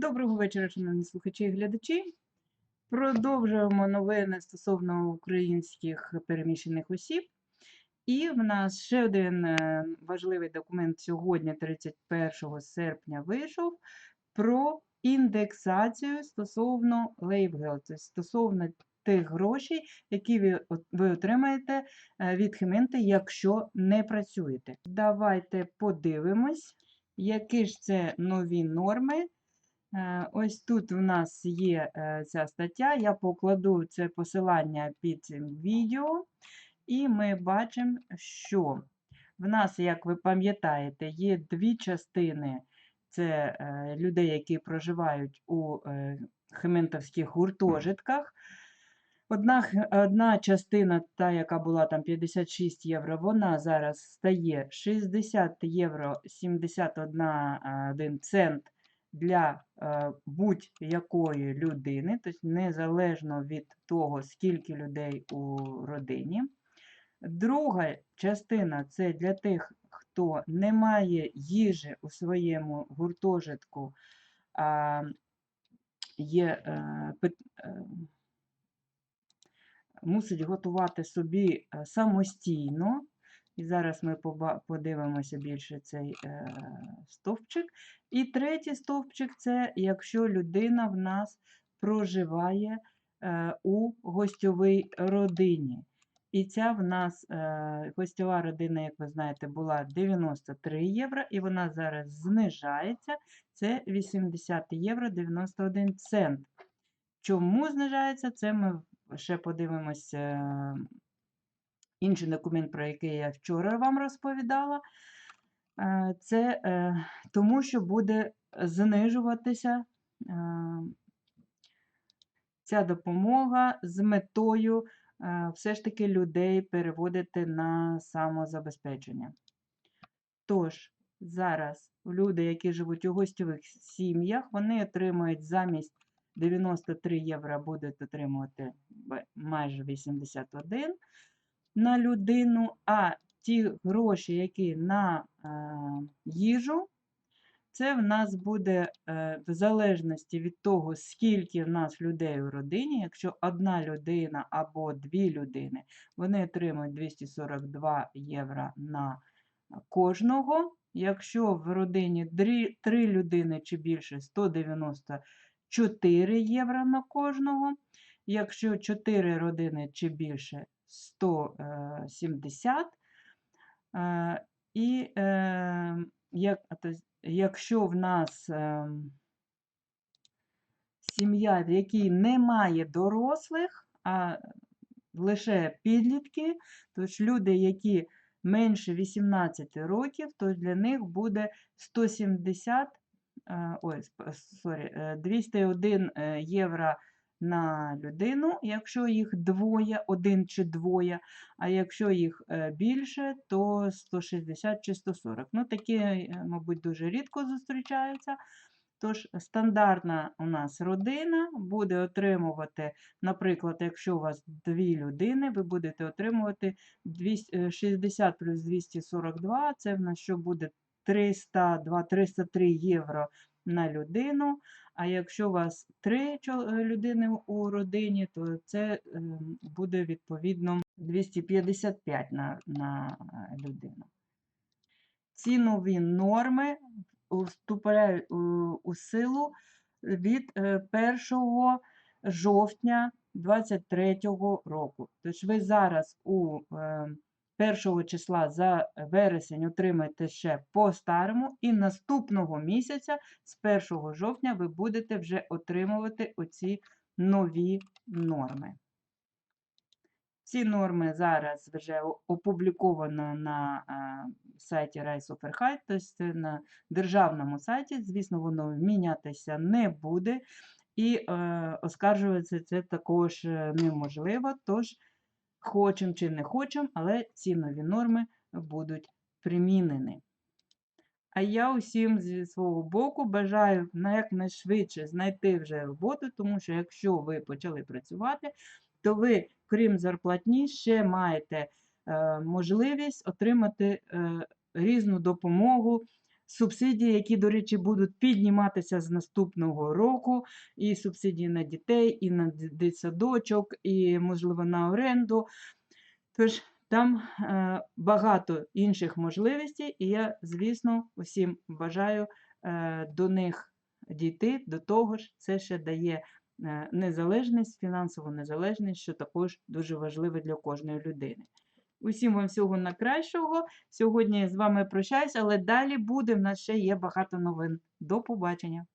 Доброго вечора, шановні слухачі і глядачі. Продовжуємо новини стосовно українських переміщених осіб. І в нас ще один е, важливий документ сьогодні, 31 серпня, вийшов про індексацію стосовно лейбгел, тобто стосовно тих грошей, які ви, отримаєте е, від Хементи, якщо не працюєте. Давайте подивимось, які ж це нові норми. Е, Ось тут в нас є е, ця стаття. Я покладу це посилання під цим відео, і ми бачимо, що в нас, як ви пам'ятаєте, є дві частини: це е, людей, які проживають у хементовських гуртожитках. Одна, одна частина, та, яка була там 56 євро, вона зараз стає 60 євро 71 е, цент для е, будь-якої людини, тобто незалежно від того, скільки людей у родині. Друга частина це для тих, хто не має їжі у своєму гуртожитку, а є, е, е, мусить готувати собі самостійно. І зараз ми подивимося більше цей е, стовпчик. І третій стовпчик це якщо людина в нас проживає е, у гостьовій родині. І ця в нас е, гостьова родина, як ви знаєте, була 93 євро, і вона зараз знижається. Це 80 євро 91 цент. Чому знижається? Це ми ще подивимося е, інший документ, про який я вчора вам розповідала. Е, Це е, тому, що буде знижуватися е, ця допомога з метою все ж таки людей переводити на самозабезпечення. Тож, зараз люди, які живуть у гостьових сім'ях, вони отримують замість 93 євро, будуть отримувати майже 81 на людину, а ті гроші, які на е, їжу, це в нас буде е, в залежності від того, скільки в нас людей у родині. Якщо одна людина або дві людини, вони отримують 242 євро на кожного. Якщо в родині дрі- три людини чи більше 194 євро на кожного. Якщо 4 родини чи більше 170. Е, І е, як, якщо в нас е, сім'я, в якій немає дорослих, а лише підлітки, тож люди, які менше 18 років, то для них буде 170, е, ой, е, 201 е, євро на людину, якщо їх двоє, один чи двоє, а якщо їх е, більше, то 160 чи 140. Ну, такі, е, мабуть, дуже рідко зустрічаються. Тож стандартна у нас родина буде отримувати, наприклад, якщо у вас дві людини, ви будете отримувати 200, е, 60 плюс 242, це в нас що буде 302, 303 євро на людину. А якщо у вас три е, людини у родині, то це ем, буде відповідно 255 на, на е, людину. Ці нові норми вступають у, у силу від е, 1 жовтня 2023 року. Тож ви зараз у е, 1 числа за вересень отримаєте ще по старому, і наступного місяця з 1 жовтня ви будете вже отримувати оці нові норми. Ці норми зараз вже опубліковано на сайті Райсоферхайт, тобто на державному сайті. Звісно, воно мінятися не буде. І е, оскаржуватися це також е, неможливо. Тож, хочемо чи не хочемо, але ці нові норми будуть примінені. А я усім зі свого боку бажаю на якнайшвидше знайти вже роботу, тому що якщо ви почали працювати, то ви, крім зарплатні, ще маєте е, можливість отримати е, різну допомогу субсидії, які, до речі, будуть підніматися з наступного року, і субсидії на дітей, і на дитсадочок, і, можливо, на оренду. Тож там е, багато інших можливостей, і я, звісно, усім бажаю е, до них дійти. До того ж, це ще дає е, незалежність, фінансову незалежність, що також дуже важливо для кожної людини. Усім вам всього на кращого. Сьогодні з вами прощаюсь, але далі буде. В нас ще є багато новин. До побачення!